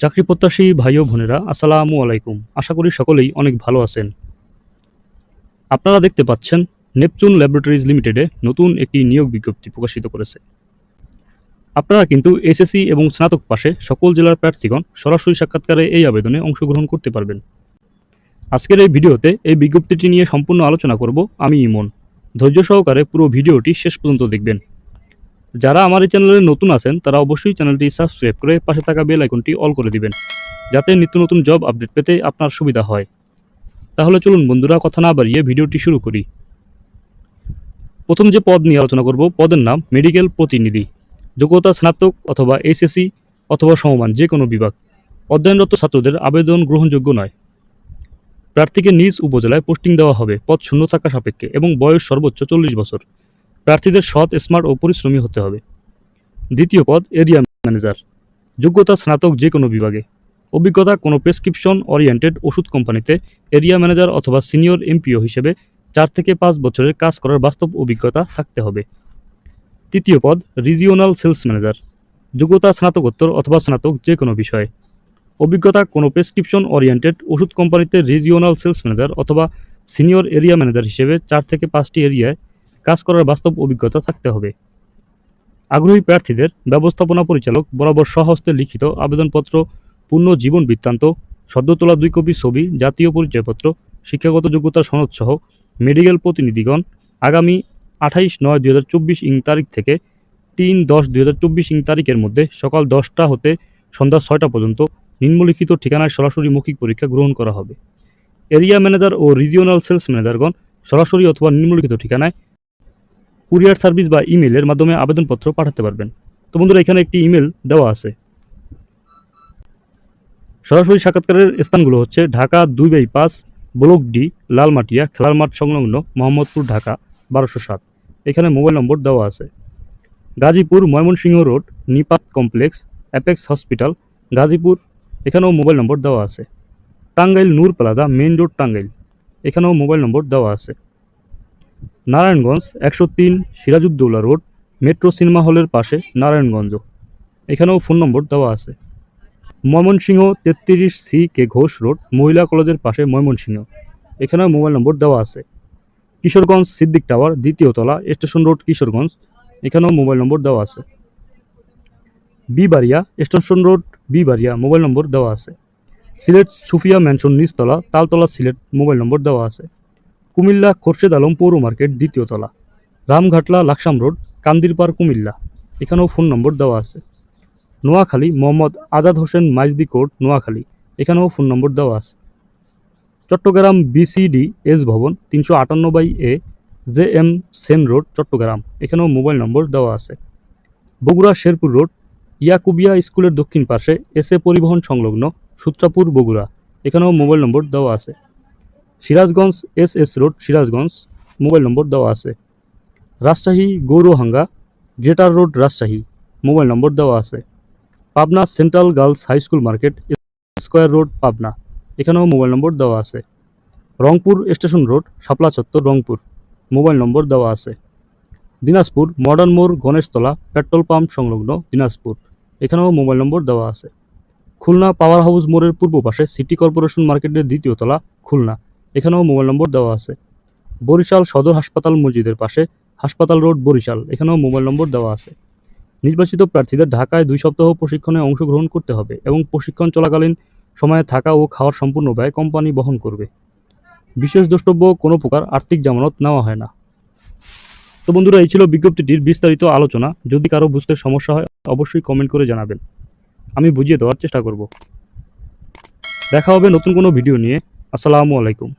চাকরি প্রত্যাশী ভাই ও বোনেরা, আসসালামু আলাইকুম। আশা করি সকলেই অনেক ভালো আছেন। আপনারা দেখতে পাচ্ছেন, নেপচুন ল্যাবরেটরিজ লিমিটেডে নতুন একটি নিয়োগ বিজ্ঞপ্তি প্রকাশিত করেছে। আপনারা কিন্তু এসএসসি এবং স্নাতক পাশে সকল জেলার প্রার্থীগণ সরাসরি সাক্ষাৎকারে এই আবেদনে অংশগ্রহণ করতে পারবেন। আজকের এই ভিডিওতে এই বিজ্ঞপ্তিটি নিয়ে সম্পূর্ণ আলোচনা করব আমি ইমন। ধৈর্য সহকারে পুরো ভিডিওটি শেষ পর্যন্ত দেখবেন। যারা আমার এই চ্যানেলে নতুন আছেন, তারা অবশ্যই চ্যানেলটি সাবস্ক্রাইব করে পাশে থাকা বেল আইকনটি অল করে দিবেন, যাতে নিত্য নতুন জব আপডেট পেতে আপনার সুবিধা হয়। তাহলে চলুন বন্ধুরা, কথা না বাড়িয়ে ভিডিওটি শুরু করি। প্রথম যে পদ নিয়ে আলোচনা করব, পদের নাম মেডিকেল প্রতিনিধি, যোগ্যতা স্নাতক অথবা এসএসসি অথবা সমমান, যে কোনো বিভাগ। অধ্যয়নরত ছাত্রদের আবেদন গ্রহণযোগ্য নয়। প্রার্থীকে নিজ উপজেলায় পোস্টিং দেওয়া হবে। পদ শূন্য থাকা সাপেক্ষে এবং বয়স সর্বোচ্চ চল্লিশ বছর। প্রার্থীদের সৎ, স্মার্ট ও পরিশ্রমী হতে হবে। দ্বিতীয় পদ, এরিয়া ম্যানেজার। যোগ্যতা স্নাতক যে কোনো বিভাগে। অভিজ্ঞতা কোনো প্রেসক্রিপশন ওরিয়েন্টেড ওষুধ কোম্পানিতে এরিয়া ম্যানেজার অথবা সিনিয়র এমপিও হিসেবে চার থেকে পাঁচ বছরের কাজ করার বাস্তব অভিজ্ঞতা থাকতে হবে। তৃতীয় পদ, রিজিওনাল সেলস ম্যানেজার। যোগ্যতা স্নাতকোত্তর অথবা স্নাতক যে কোনো বিষয়ে। অভিজ্ঞতা কোনো প্রেসক্রিপশন ওরিয়েন্টেড ওষুধ কোম্পানিতে রিজিওনাল সেলস ম্যানেজার অথবা সিনিয়র এরিয়া ম্যানেজার হিসেবে চার থেকে পাঁচটি এরিয়ায় কাজ করার বাস্তব অভিজ্ঞতা থাকতে হবে। আগ্রহী প্রার্থীদের ব্যবস্থাপনা পরিচালক বরাবর স্বহস্তে লিখিত আবেদনপত্র, পূর্ণ জীবন বৃত্তান্ত সদ্য তোলা দুই কপি ছবি, জাতীয় পরিচয়পত্র, শিক্ষাগত যোগ্যতার সনদসহ মেডিকেল প্রতিনিধিগণ আগামী আঠাইশ নয় দুই হাজার চব্বিশ ইং তারিখ থেকে তিন দশ দুই হাজার চব্বিশ ইং তারিখের মধ্যে সকাল দশটা হতে সন্ধ্যা ছয়টা পর্যন্ত নিম্নলিখিত ঠিকানায় সরাসরি মৌখিক পরীক্ষা গ্রহণ করা হবে। এরিয়া ম্যানেজার ও রিজিওনাল সেলস ম্যানেজারগণ সরাসরি অথবা নিম্নলিখিত ঠিকানায় কুরিয়ার সার্ভিস বা ইমেলের মাধ্যমে আবেদনপত্র পাঠাতে পারবেন। তো বন্ধুরা, এখানে একটি ইমেল দেওয়া আছে। সরাসরি সাক্ষাৎকারের স্থানগুলো হচ্ছে ঢাকা দুই বাই পাঁচ, ব্লক ডি, লালমাটিয়া খেলার মাঠ সংলগ্ন মোহাম্মদপুর, ঢাকা বারোশো সাত। এখানে মোবাইল নম্বর দেওয়া আছে। Gazipur Mymensingh road, Nipat complex, apex hospital, Gazipur. এখানেও মোবাইল নম্বর দেওয়া আছে। Tangail Noor plaza, main road Tangail. এখানেও মোবাইল নম্বর দেওয়া আছে। নারায়ণগঞ্জ, একশো তিন সিরাজউদ্দৌলা রোড, মেট্রো সিনেমা হলের পাশে নারায়ণগঞ্জ। এখানেও ফোন নম্বর দেওয়া আছে। ময়মনসিংহ, তেত্রিশ সি কে ঘোষ রোড, মহিলা কলেজের পাশে ময়মনসিংহ। এখানেও মোবাইল নম্বর দেওয়া আছে। কিশোরগঞ্জ সিদ্দিক টাওয়ার, দ্বিতীয় তলা, স্টেশন রোড, কিশোরগঞ্জ। এখানেও মোবাইল নম্বর দেওয়া আছে। Bibaria, station road, Bibaria, mobile number দেওয়া আছে। সিলেট সুফিয়া ম্যানশন নিচতলা, তালতলা সিলেট, মোবাইল নম্বর দেওয়া আছে। কুমিল্লা খোরশেদ আলম পৌর মার্কেট দ্বিতীয় তলা। রামঘাটলা লাকসাম রোড কান্দিরপাড় কুমিল্লা। এখানেও ফোন নম্বর দেওয়া আছে। নোয়াখালী, মোহাম্মদ আজাদ হোসেন মাইজদি কোর্ট, নোয়াখালী। এখানেও ফোন নম্বর দেওয়া আছে। চট্টগ্রাম বিসিডি এস ভবন, তিনশো আটান্ন by A, J M Sen road, Chattogram. এখানেও মোবাইল নম্বর দেওয়া আছে। বগুড়া শেরপুর রোড, ইয়াকুবিয়া স্কুলের দক্ষিণ পাশে এস এ পরিবহন সংলগ্ন সূত্রাপুর বগুড়া। এখানেও মোবাইল নম্বর দেওয়া আছে। Sirajganj S S road, Sirajganj, mobile number দেওয়া আছে। Rajshahi Gourhanga, greater road, Rajshahi, mobile number দেওয়া আছে। Pabna central girls high school market, square road, Pabna, এখানেও মোবাইল নম্বর দেওয়া আছে। রংপুর স্টেশন রোড, শাপলা চত্বর, রংপুর, মোবাইল নম্বর দেওয়া আছে। দিনাজপুর, মডার্ন মোড়, গণেশতলা, পেট্রোল পাম্প সংলগ্ন দিনাজপুর, এখানেও মোবাইল নম্বর দেওয়া আছে। খুলনা পাওয়ার হাউস মোড়ের পূর্ব পাশে সিটি কর্পোরেশন মার্কেটের দ্বিতীয় তলা, খুলনা। এখানেও মোবাইল নম্বর দেওয়া আছে। বরিশাল সদর হাসপাতাল মসজিদের পাশে হাসপাতাল রোড, বরিশাল। এখানেও মোবাইল নম্বর দেওয়া আছে। নির্বাচিত প্রার্থীদের ঢাকায় দুই সপ্তাহ প্রশিক্ষণে অংশগ্রহণ করতে হবে এবং প্রশিক্ষণ চলাকালীন সময়ে থাকা ও খাওয়ার সম্পূর্ণ ব্যয় কোম্পানি বহন করবে। বিশেষ দ্রষ্টব্য, কোনো প্রকার আর্থিক জামানত নেওয়া হয় না। তো বন্ধুরা, এই ছিল বিজ্ঞপ্তিটির বিস্তারিত আলোচনা। যদি কারও বুঝতে সমস্যা হয়, অবশ্যই কমেন্ট করে জানাবেন। আমি বুঝিয়ে দেওয়ার চেষ্টা করব। দেখা হবে নতুন কোনো ভিডিও নিয়ে। আসসালামু আলাইকুম।